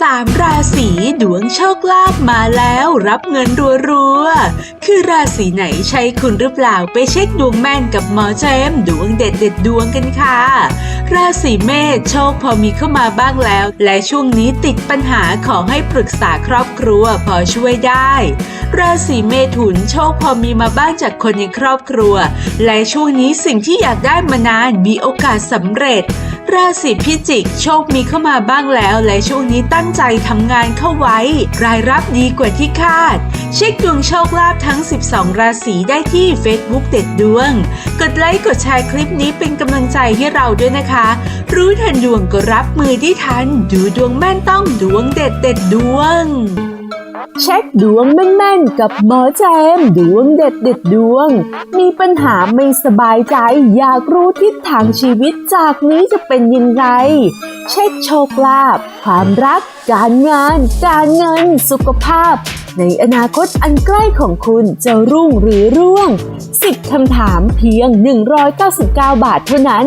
สามราศีดวงโชคลาภมาแล้วรับเงินรัวๆ คือราศีไหนใช่คุณหรือเปล่าไปเช็คดวงแม่นกับหมอเจมส์ดวงเด็ดเด็ดดวงกันค่ะ ราศีเมษโชคพอมีเข้ามาบ้างแล้ว และช่วงนี้ติดปัญหาขอให้ปรึกษาครอบครัวพอช่วยได้ ราศีเมถุนโชคพอมีมาบ้างจากคนในครอบครัว และช่วงนี้สิ่งที่อยากได้มานานมีโอกาสสำเร็จ ราศีพิจิก โชคมีเข้ามาบ้างแล้ว และช่วงนี้ตั้งใจทำงานเข้าไว้ รายรับดีกว่าที่คาด เช็คดวงโชคลาภทั้ง 12 ราศีได้ที่ Facebook เด็ดดวง กดไลค์กดแชร์คลิปนี้เป็นกำลังใจให้เราด้วยนะคะ รู้ทันดวงก็รับมือได้ทัน ดูดวงแม่นต้องดวงเด็ดเด็ดดวง เช็คดวงแม่นๆกับหมอแจมดวงเด็ดเด็ดดวง มีปัญหาไม่สบายใจอยากรู้ทิศทางชีวิตจากนี้จะเป็นยังไงเช็คโชคลาภความรัก การงาน การเงิน สุขภาพ ในอนาคตอันใกล้ของคุณจะรุ่งหรือร่วง 10คำถามเพียง 199 บาทเท่านั้น